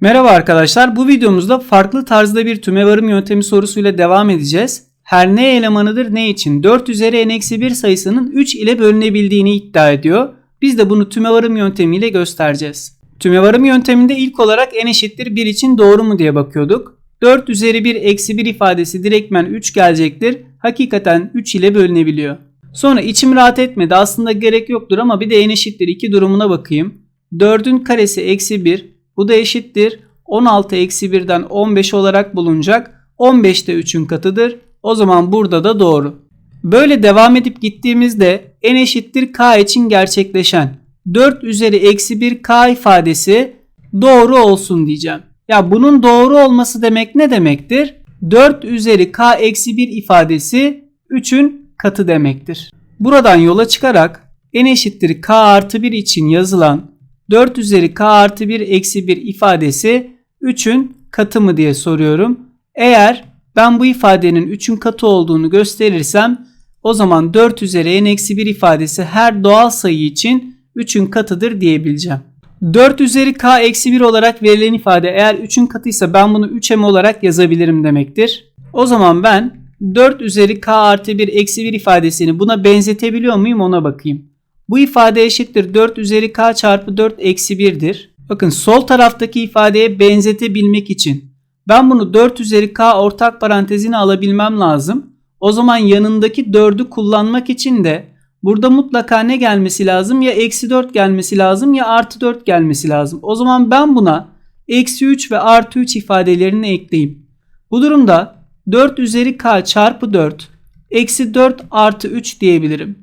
Merhaba arkadaşlar. Bu videomuzda farklı tarzda bir tümevarım yöntemi sorusuyla devam edeceğiz. Her ne elemanıdır ne için 4 üzeri n-1 sayısının 3 ile bölünebildiğini iddia ediyor. Biz de bunu tümevarım yöntemiyle göstereceğiz. Tümevarım yönteminde ilk olarak n eşittir 1 için doğru mu diye bakıyorduk. 4 üzeri 1 eksi 1 ifadesi direktmen 3 gelecektir. Hakikaten 3 ile bölünebiliyor. Sonra içim rahat etmedi aslında gerek yoktur ama bir de n eşittir 2 durumuna bakayım. 4'ün karesi eksi 1 bu da eşittir 16 eksi 1'den 15 olarak bulunacak. 15 de 3'ün katıdır. O zaman burada da doğru. Böyle devam edip gittiğimizde n eşittir k için gerçekleşen 4 üzeri eksi 1 k ifadesi doğru olsun diyeceğim. Ya bunun doğru olması demek ne demektir? 4 üzeri k eksi 1 ifadesi 3'ün katı demektir. Buradan yola çıkarak n eşittir k artı 1 için yazılan 4 üzeri k artı 1 eksi 1 ifadesi 3'ün katı mı diye soruyorum. Eğer ben bu ifadenin 3'ün katı olduğunu gösterirsem o zaman 4 üzeri n eksi 1 ifadesi her doğal sayı için 3'ün katıdır diyebileceğim. 4 üzeri k eksi 1 olarak verilen ifade eğer 3'ün katıysa ben bunu 3m olarak yazabilirim demektir. O zaman ben 4 üzeri k artı 1 eksi 1 ifadesini buna benzetebiliyor muyum ona bakayım. Bu ifade eşittir 4 üzeri k çarpı 4 eksi 1'dir. Bakın sol taraftaki ifadeye benzetebilmek için ben bunu 4 üzeri k ortak parantezine alabilmem lazım. O zaman yanındaki 4'ü kullanmak için de burada mutlaka ne gelmesi lazım? Ya eksi 4 gelmesi lazım ya artı 4 gelmesi lazım. O zaman ben buna eksi 3 ve artı 3 ifadelerini ekleyeyim. Bu durumda 4 üzeri k çarpı 4 eksi 4 artı 3 diyebilirim.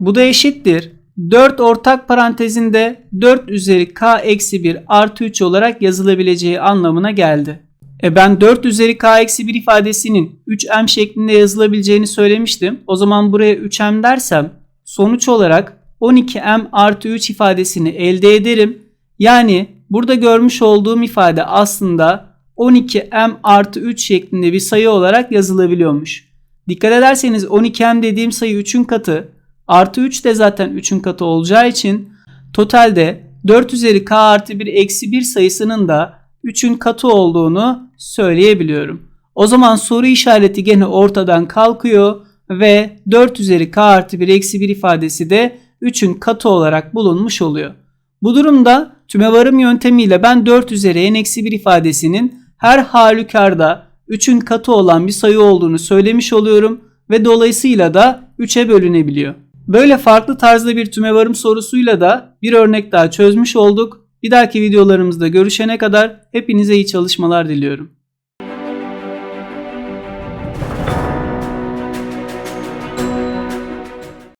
Bu da eşittir. 4 ortak parantezinde 4 üzeri k eksi 1 artı 3 olarak yazılabileceği anlamına geldi. E ben 4 üzeri k eksi 1 ifadesinin 3m şeklinde yazılabileceğini söylemiştim. O zaman buraya 3m dersem sonuç olarak 12m artı 3 ifadesini elde ederim. Yani burada görmüş olduğum ifade aslında 12m artı 3 şeklinde bir sayı olarak yazılabiliyormuş. Dikkat ederseniz 12m dediğim sayı 3'ün katı Artı 3 de zaten 3'ün katı olacağı için totalde 4 üzeri k artı 1 eksi 1 sayısının da 3'ün katı olduğunu söyleyebiliyorum. O zaman soru işareti gene ortadan kalkıyor ve 4 üzeri k artı 1 eksi 1 ifadesi de 3'ün katı olarak bulunmuş oluyor. Bu durumda tümevarım yöntemiyle ben 4 üzeri n eksi 1 ifadesinin her halükarda 3'ün katı olan bir sayı olduğunu söylemiş oluyorum ve dolayısıyla da 3'e bölünebiliyor. Böyle farklı tarzda bir tümevarım sorusuyla da bir örnek daha çözmüş olduk. Bir dahaki videolarımızda görüşene kadar hepinize iyi çalışmalar diliyorum.